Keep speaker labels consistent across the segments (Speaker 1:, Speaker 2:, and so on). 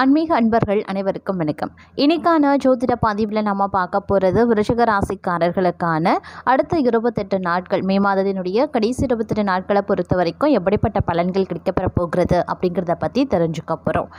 Speaker 1: ஆன்மீக அன்பர்கள் அனைவருக்கும் வணக்கம். இன்னைக்கான ஜோதிட பதிவில் நம்ம பார்க்க போகிறது விருஷக ராசிக்காரர்களுக்கான அடுத்த இருபத்தெட்டு நாட்கள் மே மாதத்தினுடைய கடைசி இருபத்தெட்டு நாட்களை பொறுத்த வரைக்கும் எப்படிப்பட்ட பலன்கள் கிடைக்கப்பெற போகிறது அப்படிங்கிறத பற்றி தெரிஞ்சுக்க போகிறோம்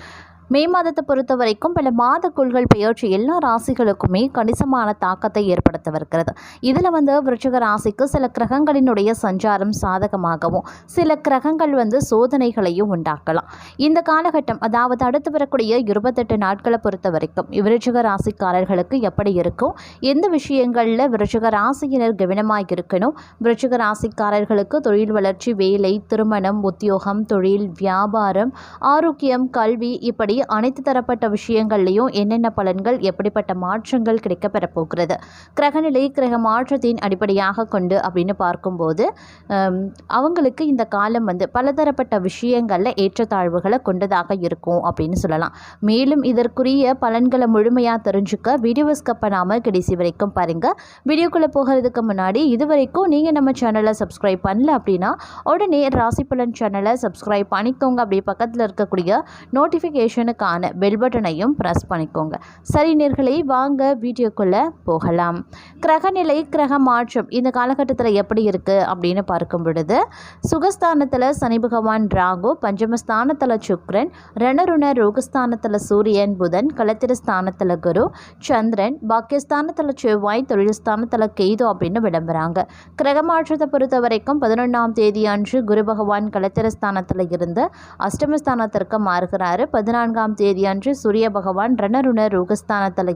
Speaker 1: மே மாதத்தை பொறுத்த வரைக்கும் பல மாத குள்கள் பெயர்ச்சி எல்லா ராசிகளுக்குமே கணிசமான தாக்கத்தை ஏற்படுத்தவிருக்கிறது. இதில் வந்து விருச்சிக ராசிக்கு சில கிரகங்களினுடைய சஞ்சாரம் சாதகமாகவும் சில கிரகங்கள் வந்து சோதனைகளையும் உண்டாக்கலாம். இந்த காலகட்டம் அதாவது அடுத்து வரக்கூடிய இருபத்தெட்டு நாட்களை பொறுத்த வரைக்கும் விருச்சிக ராசிக்காரர்களுக்கு எப்படி இருக்கும் எந்த விஷயங்களில் விருச்சிக ராசியினர் கவனமாக இருக்கணும் விருச்சிக ராசிக்காரர்களுக்கு தொழில் வளர்ச்சி வேலை திருமணம் உத்தியோகம் தொழில் வியாபாரம் ஆரோக்கியம் கல்வி இப்படி அனைத்து தரப்பட்ட விஷயங்கள்லையும் என்னென்ன பலன்கள் எப்படிப்பட்ட மாற்றங்கள் கிடைக்கப்பெற போகிறது? கிரகநிலை கிரக மாற்றத்தின் அடிப்படையாக கொண்டு அப்படின்னு பார்க்கும்போது அவங்களுக்கு இந்த காலம் வந்து பலதரப்பட்ட விஷயங்களில் ஏற்றத்தாழ்வுகளை கொண்டதாக இருக்கும் அப்படின்னு சொல்லலாம். மேலும் இதற்குரிய பலன்களை முழுமையாக தெரிஞ்சுக்க வீடியோ ஸ்கப் பண்ணாமல் கடைசி வரைக்கும் பாருங்கள் வீடியோக்குள்ளே போகிறதுக்கு முன்னாடி இது வரைக்கும் நீங்கள் நம்ம சேனலை சப்ஸ்கிரைப் பண்ணல அப்படின்னா உடனே ராசி பலன் சேனலை சப்ஸ்கிரைப் பண்ணிக்கோங்க. அப்படியே பக்கத்தில் இருக்கக்கூடிய பட்டனுக்கான பெல் பட்டனையும் ப்ரெஸ் பண்ணிக்கோங்க. சரி நேர்களை வாங்க வீடியோக்குள்ளே போகலாம். கிரகநிலை கிரக மாற்றம் இந்த காலகட்டத்தில் எப்படி இருக்குது அப்படின்னு பார்க்கும் பொழுது சுகஸ்தானத்தில் சனி பகவான் ராகு பஞ்சமஸ்தானத்தில் சுக்ரன் ரணருண ரோகஸ்தானத்தில் சூரியன் புதன் களத்திரஸ்தானத்தில் குரு சந்திரன் பாக்கியஸ்தானத்தில் செவ்வாய் தொழில் ஸ்தானத்தில் கேது அப்படின்னு விளம்புகிறாங்க கிரக மாற்றத்தை பொறுத்த வரைக்கும் பதினொன்றாம் தேதி அன்று குரு பகவான் களத்திரஸ்தானத்தில் இருந்து அஷ்டமஸ்தானத்திற்கு மாறுகிறாரு. பதினான்காம் தேதி அன்று சூரிய பகவான் ரணருண ரோகஸ்தானத்தில்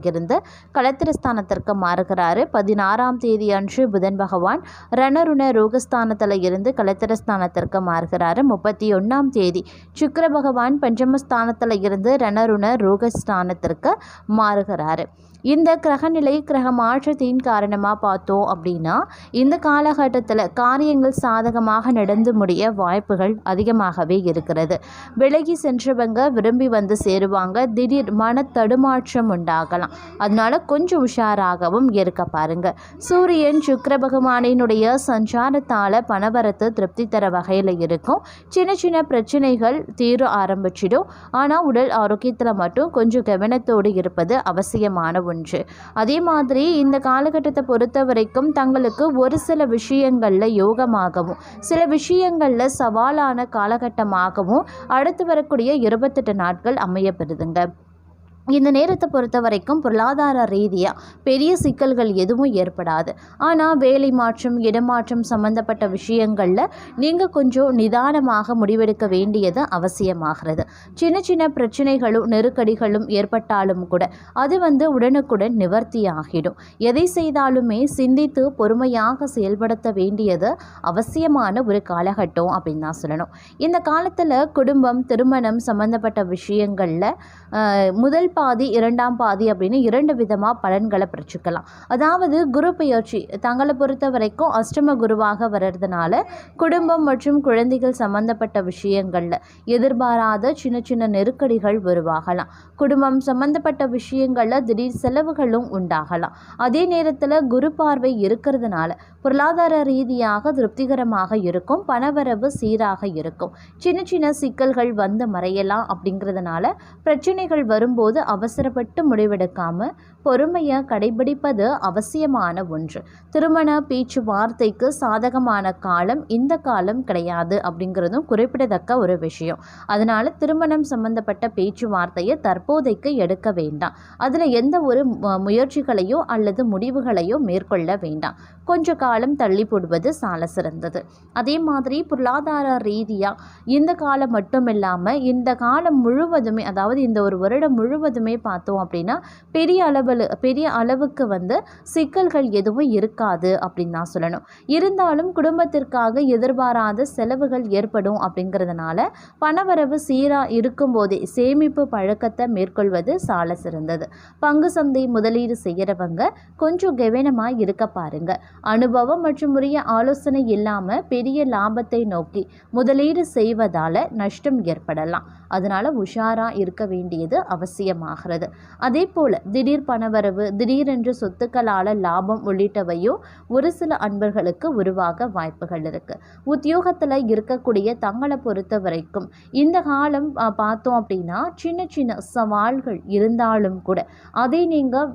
Speaker 1: கலத்திரஸ்தானத்திற்கு மாறுகிறாரு. பதினாறாம் தேதி அன்று புதன் பகவான் ரணருண ரோகஸ்தானத்தில் இருந்து களத்திரஸ்தானத்திற்கு மாறுகிறாரு. முப்பத்தி ஒன்றாம் தேதி சுக்கர பகவான் பஞ்சமஸ்தானத்தில் இருந்து ரணருண ரோகஸ்தானத்திற்கு மாறுகிறாரு. இந்த கிரகநிலை கிரக மாற்றத்தின் காரணமாக பார்த்தோம் அப்படின்னா இந்த காலகட்டத்தில் காரியங்கள் சாதகமாக நடந்து முடிய வாய்ப்புகள் அதிகமாகவே இருக்கிறது. விலகி சென்றவங்க விரும்பி வந்து சேருவாங்க திடீர் மன தடுமாற்றம் உண்டாகலாம். அதனால கொஞ்சம் உஷாராகவும் இருக்க பாருங்க. சூரியன் சுக்கிர பகவானினுடைய சஞ்சாரத்தால் பணவரத்து திருப்தி தர வகையில் இருக்கும். சின்ன சின்ன பிரச்சனைகள் தீர ஆரம்பிச்சிடும். ஆனால் உடல் ஆரோக்கியத்தில் மட்டும் கொஞ்சம் கவனத்தோடு இருப்பது அவசியமான ஒன்று. அதே மாதிரி இந்த காலகட்டத்தை பொறுத்த வரைக்கும் தங்களுக்கு ஒரு சில விஷயங்களில் யோகமாகவும் சில விஷயங்களில் சவாலான காலகட்டமாகவும் அடுத்து வரக்கூடிய இருபத்தெட்டு நாட்கள் அமையப்பெறுதுங்க. இந்த நேரத்தை பொறுத்த வரைக்கும் பொருளாதார ரீதியாக பெரிய சிக்கல்கள் எதுவும் ஏற்படாது. ஆனால் வேலை மாற்றம் இடமாற்றம் சம்மந்தப்பட்ட விஷயங்களில் நீங்கள் கொஞ்சம் நிதானமாக முடிவெடுக்க வேண்டியது அவசியமாகிறது. சின்ன சின்ன பிரச்சனைகளும் நெருக்கடிகளும் ஏற்பட்டாலும் கூட அது வந்து உடனுக்குடன் நிவர்த்தி ஆகிடும். எதை செய்தாலுமே சிந்தித்து பொறுமையாக செயல்படுத்த வேண்டியது அவசியமான ஒரு காலகட்டம் அப்படின்னு தான் சொல்லணும். இந்த காலத்தில் குடும்பம் திருமணம் சம்மந்தப்பட்ட விஷயங்களில் முதல் பாதி இரண்டாம் பாதி அப்படின்னு இரண்டு விதமாக பலன்களை பிரிச்சுக்கலாம் அதாவது குரு பெயர்ச்சி தங்களை பொறுத்த வரைக்கும் அஷ்டம குருவாக வர்றதுனால குடும்பம் மற்றும் குழந்தைகள் சம்பந்தப்பட்ட விஷயங்களில் எதிர்பாராத சின்ன சின்ன நெருக்கடிகள் உருவாகலாம். குடும்பம் சம்பந்தப்பட்ட விஷயங்களில் திடீர் செலவுகளும் உண்டாகலாம். அதே நேரத்தில் குரு பார்வை இருக்கிறதுனால பொருளாதார ரீதியாக திருப்திகரமாக இருக்கும் பணவரவு சீராக இருக்கும். சின்ன சின்ன சிக்கல்கள் வந்து மறையலாம் அப்படிங்கிறதுனால பிரச்சனைகள் வரும்போது அவசரப்பட்டு முடிவெடுக்காமல் பொறுமையை கடைபிடிப்பது அவசியமான ஒன்று. திருமண பேச்சுவார்த்தைக்கு சாதகமான காலம் இந்த காலம் கிடையாது அப்படிங்கிறதும் குறிப்பிடத்தக்க ஒரு விஷயம். அதனால திருமணம் சம்பந்தப்பட்ட பேச்சுவார்த்தையை தற்போதைக்கு எடுக்க வேண்டாம். அதில் எந்த ஒரு முயற்சிகளையோ அல்லது முடிவுகளையோ மேற்கொள்ள வேண்டாம். கொஞ்ச காலம் தள்ளி போடுவது சால சிறந்தது. அதே மாதிரி பொருளாதார ரீதியாக இந்த காலம் மட்டும் இல்லாமல் இந்த காலம் முழுவதுமே அதாவது இந்த ஒரு வருடம் முழுவதுமே பார்த்தோம் அப்படின்னா பெரிய அளவில் பெரிய அளவுக்கு வந்து சிக்கல்கள் எதுவும் இருக்காது அப்படின்னு தான் சொல்லணும். இருந்தாலும் குடும்பத்திற்காக எதிர்பாராத செலவுகள் ஏற்படும் அப்படிங்கிறதுனால பணவரவு சீராக இருக்கும்போதே சேமிப்பு பழக்கத்தை மேற்கொள்வது சால சிறந்தது. பங்கு சந்தை முதலீடு செய்கிறவங்க கொஞ்சம் கவனமாக இருக்க பாருங்க. அனுபவம் மற்றும் உரிய ஆலோசனை இல்லாமல் பெரிய லாபத்தை நோக்கி முதலீடு செய்வதால் நஷ்டம் ஏற்படலாம். அதனால் உஷாராக இருக்க வேண்டியது அவசியமாகிறது. அதே போல் திடீர் பண பணவரவு திடீரென்று சொத்துக்களால் லாபம் உள்ளிட்டவையும் ஒரு சில அன்பர்களுக்கு உருவாக வாய்ப்புகள் இருக்குது உத்தியோகத்தில் இருக்கக்கூடிய தங்களை பொறுத்த வரைக்கும் இந்த காலம் பார்த்தோம் அப்படின்னா சின்ன சின்ன சவால்கள் இருந்தாலும் கூட அதை நீங்கள்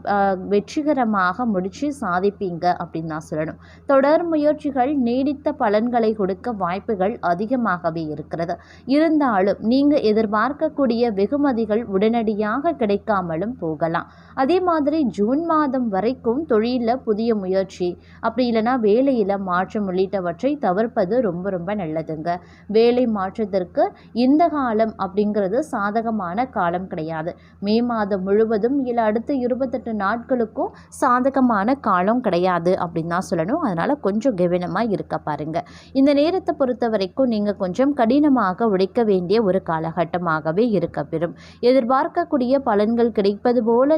Speaker 1: வெற்றிகரமாக முடித்து சாதிப்பீங்க அப்படின்னு தான் சொல்லணும். தொடர் முயற்சிகள் நீடித்த பலன்களை கொடுக்க வாய்ப்புகள் அதிகமாகவே இருக்கிறது. இருந்தாலும் நீங்கள் எதிர்பார்க்கக்கூடிய வெகுமதிகள் உடனடியாக கிடைக்காமலும் போகலாம். அதே மாதிரி ஜூன் மாதம் வரைக்கும் தொழிலில் புதிய முயற்சி. அப்படி இல்லைன்னா வேலையில் மாற்றம் உள்ளிட்டவற்றை தவிர்ப்பது ரொம்ப ரொம்ப நல்லதுங்க. வேலை மாற்றத்திற்கு இந்த காலம் அப்படிங்கிறது சாதகமான காலம் கிடையாது. மே மாதம் முழுவதும் இல்லை அடுத்த இருபத்தெட்டு நாட்களுக்கும் சாதகமான காலம் கிடையாது அப்படின்னு தான் சொல்லணும். அதனால் கொஞ்சம் கவனமாக இருக்க பாருங்க. இந்த நேரத்தை பொறுத்த வரைக்கும் நீங்கள் கொஞ்சம் கடினமாக உழைக்க வேண்டிய ஒரு காலகட்டமாகவே இருக்க பெறும். எதிர்பார்க்கக்கூடிய பலன்கள் கிடைப்பது போல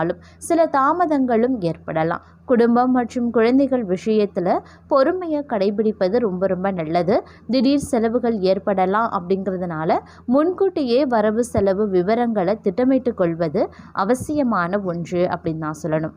Speaker 1: ஆனாலும் சில தாமதங்களும் ஏற்படலாம். குடும்பம் மற்றும் குழந்தைகள் விஷயத்தில் பொறுமையை கடைபிடிப்பது ரொம்ப ரொம்ப நல்லது. திடீர் செலவுகள் ஏற்படலாம் அப்படிங்கிறதுனால முன்கூட்டியே வரவு செலவு விவரங்களை திட்டமிட்டு கொள்வது அவசியமான ஒன்று அப்படின்னு நான் சொல்லணும்.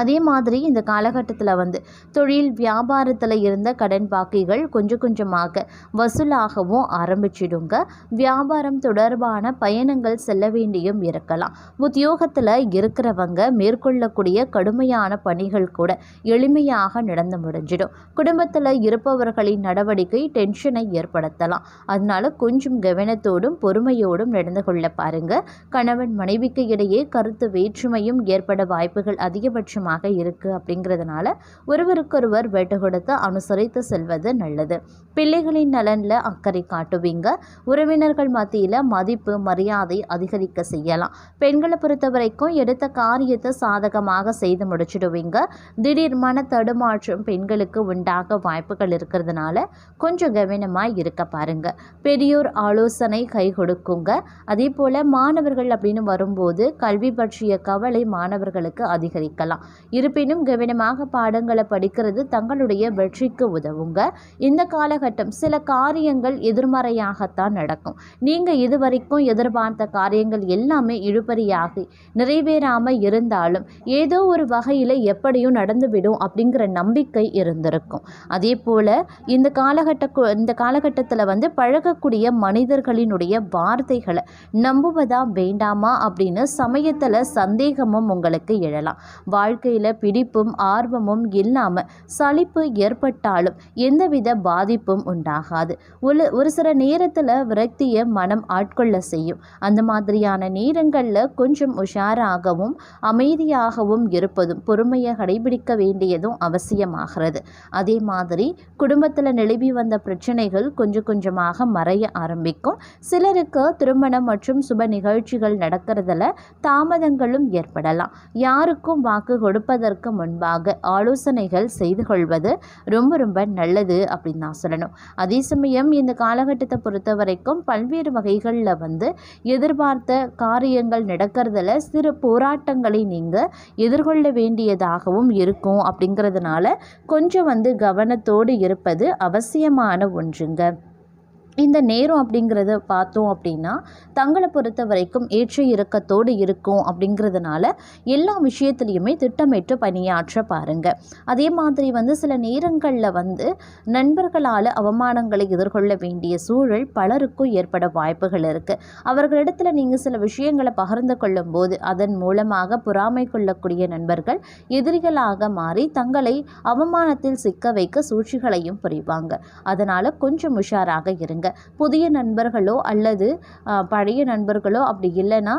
Speaker 1: அதே மாதிரி இந்த காலகட்டத்தில் வந்து தொழில் வியாபாரத்தில் இருந்த கடன் பாக்கிகள் கொஞ்சம் கொஞ்சமாக வசூலாகவும் ஆரம்பிச்சிடுங்க. வியாபாரம் தொடர்பான பயணங்கள் செல்ல வேண்டியும் இருக்கலாம். உத்தியோகத்தில் இருக்கிறவங்க மேற்கொள்ளக்கூடிய கடுமையான பணிகள் கூட எளிமையாக நடந்து முடிஞ்சிடும். குடும்பத்தில் இருப்பவர்களின் நடவடிக்கை டென்ஷனை ஏற்படுத்தலாம். அதனால கொஞ்சம் கவனத்தோடும் பொறுமையோடும் நடந்து கொள்ள பாருங்க. கணவன் மனைவிக்கு இடையே கருத்து வேற்றுமையும் ஏற்பட வாய்ப்புகள் அதிகபட்சமாக இருக்கு அப்படிங்கிறதுனால ஒருவருக்கொருவர் வெட்டு கொடுத்து அனுசரித்து செல்வது நல்லது. பிள்ளைகளின் நலனில் அக்கறை காட்டுவீங்க. உறவினர்கள் மத்தியில் மதிப்பு மரியாதை அதிகரிக்க செய்யலாம். பெண்களை பொறுத்த வரைக்கும் எடுத்த காரியத்தை சாதகமாக செய்து முடிச்சிடுவீங்க. திடீர் மன தடுமாற்றம் பெண்களுக்கு உண்டாக வாய்ப்புகள் இருக்கிறதுனால கொஞ்சம் கவனமாக இருக்க பாருங்க. பெரியோர் ஆலோசனை கை கொடுக்குங்க. அதே போல் மாணவர்கள் அப்படின்னு வரும்போது கல்வி பற்றிய கவலை மாணவர்களுக்கு அதிகரிக்கலாம். இருப்பினும் கவனமாக பாடங்களை படிக்கிறது தங்களுடைய வெற்றிக்கு உதவுங்க. இந்த காலகட்டம் சில காரியங்கள் எதிர்மறையாகத்தான் நடக்கும். நீங்கள் இதுவரைக்கும் எதிர்பார்த்த காரியங்கள் எல்லாமே இழுபறியாகி நிறைவேறாமல் இருந்தாலும் ஏதோ ஒரு வகையில் எப்படியும் நடந்துவிடும் அப்படிங்கிற நம்பிக்கை இருந்திருக்கும். அதே போல் இந்த காலகட்ட இந்த காலகட்டத்தில் வந்து பழகக்கூடிய மனிதர்களினுடைய வார்த்தைகளை நம்புவதா வேண்டாமா அப்படின்னு சமயத்தில் சந்தேகமும் உங்களுக்கு எழலாம். வாழ்க்கையில் பிடிப்பும் ஆர்வமும் இல்லாமல் சளிப்பு ஏற்பட்டாலும் எந்தவித பாதிப்பும் உண்டாகாது. ஒரு ஒரு சில நேரத்தில் விரக்தியை மனம் ஆட்கொள்ள செய்யும். அந்த மாதிரியான நேரங்களில் கொஞ்சம் உஷாராகவும் அமைதியாகவும் இருப்பதும் பொறுமையை கடைபிடிக்க வேண்டியதும் அவசியமாகிறது. அதே மாதிரி குடும்பத்தில் நிலவி வந்த பிரச்சனைகள் கொஞ்சம் கொஞ்சமாக மறைய ஆரம்பிக்கும். சிலருக்கு திருமணம் மற்றும் சுப நிகழ்ச்சிகள் நடக்கிறதுல தாமதங்களும் ஏற்படலாம். யாருக்கும் வாக்கு கொடுப்பதற்கு முன்பாக ஆலோசனைகள் செய்து கொள்வது ரொம்ப ரொம்ப நல்லது அப்படின்னு நான் சொல்லணும். அதே சமயம் இந்த காலகட்டத்தை பொறுத்த வரைக்கும் பல்வேறு வகைகளில் வந்து எதிர்பார்த்த காரியங்கள் நடக்கிறதுல சிறு போராட்டங்களை நீங்கள் எதிர்கொள்ள வேண்டியதாகவும் இருக்கும் அப்படிங்கிறதுனால கொஞ்சம் வந்து கவனத்தோடு இருப்பது அவசியமான ஒன்றுங்க. இந்த நேரம் அப்படிங்கிறத பார்த்தோம் அப்படின்னா தங்களை பொறுத்த வரைக்கும் ஏற்ற இறக்கத்தோடு இருக்கும் அப்படிங்கிறதுனால எல்லா விஷயத்துலையுமே திட்டமிட்டு பணியாற்ற பாருங்க. அதே மாதிரி வந்து சில நேரங்களில் வந்து நண்பர்களால் அவமானங்களை எதிர்கொள்ள வேண்டிய சூழல் பலருக்கும் ஏற்பட வாய்ப்புகள் இருக்குது அவர்களிடத்தில் நீங்கள் சில விஷயங்களை பகிர்ந்து கொள்ளும்போது அதன் மூலமாக பொறாமை கொள்ளக்கூடிய நண்பர்கள் எதிரிகளாக மாறி தங்களை அவமானத்தில் சிக்க வைக்க சூழ்ச்சிகளையும் புரிவாங்க. அதனால் கொஞ்சம் உஷாராக இருங்க. புதிய நண்பர்களோ அல்லது பழைய நண்பர்களோ அப்படி இல்லைன்னா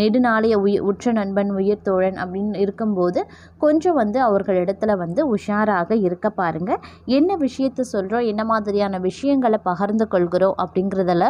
Speaker 1: நெடுநாளைய உயிர் உற்ற நண்பன் உயிர் தோழன் அப்படின்னு இருக்கும்போது கொஞ்சம் வந்து அவர்களிடத்துல வந்து உஷாராக இருக்க பாருங்க. என்ன விஷயத்தை சொல்கிறோம் என்ன மாதிரியான விஷயங்களை பகிர்ந்து கொள்கிறோம்? அப்படிங்கிறதுல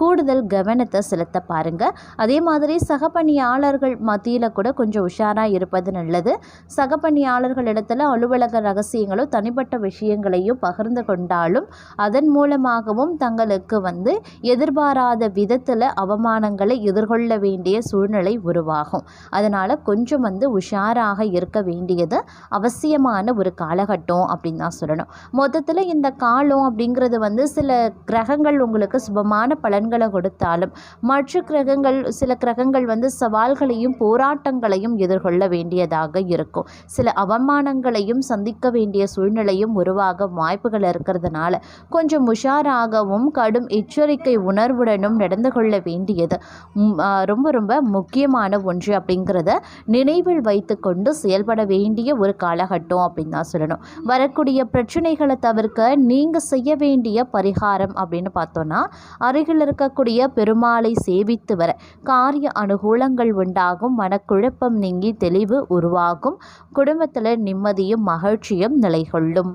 Speaker 1: கூடுதல் கவனத்தை செலுத்த பாருங்க. அதே மாதிரி சகப்பணியாளர்கள் மத்தியில் கூட கொஞ்சம் உஷாராக இருப்பது நல்லது. சகப்பணியாளர்கள் இடத்துல அலுவலக ரகசியங்களோ தனிப்பட்ட விஷயங்களையும் பகிர்ந்து கொண்டாலும் அதன் மூலமாகவும் தங்களுக்கு வந்து எதிர்பாராத விதத்தில் அவமானங்களை எதிர்கொள்ள வேண்டிய சூழ்நிலை உருவாகும். அதனால் கொஞ்சம் வந்து உஷாராக இருக்க வேண்டியது அவசியமான ஒரு காலகட்டம் அப்படின்னு தான் சொல்லணும். மொத்தத்தில் இந்த காலம் அப்படிங்கிறது வந்து சில கிரகங்கள் உங்களுக்கு சுபமான பலன்களை கொடுத்தாலும் மற்ற கிரகங்கள் சில கிரகங்கள் வந்து சவால்களையும் போராட்டங்களையும் எதிர்கொள்ள வேண்டியதாக இருக்கும். சில அவமானங்களையும் சந்திக்க வேண்டிய சூழ்நிலையும் உருவாக வாய்ப்புகள் இருக்கிறதுனால கொஞ்சம் உஷாராகவும் கடும் எச்சரிக்கை உணர்வுடனும் நடந்து கொள்ள வேண்டியது. ரொம்ப ரொம்ப முக்கியமான ஒன்று அப்படிங்கிறத நினைவில் வைத்துக்கொண்டு செயல்பட வேண்டிய ஒரு காலகட்டம் அப்படின்னு தான் சொல்லணும். வரக்கூடிய பிரச்சனைகளை தவிர்க்க நீங்கள் செய்ய வேண்டிய பரிகாரம் அப்படின்னு பார்த்தோன்னா அருகில் இருக்கக்கூடிய பெருமாளை சேவித்து வர காரிய அனுகூலங்கள் உண்டாகும் மனக்குழப்பம் நீங்கி தெளிவு உருவாகும் குடும்பத்தில் நிம்மதியும் மகிழ்ச்சியும் நிலைகொள்ளும்.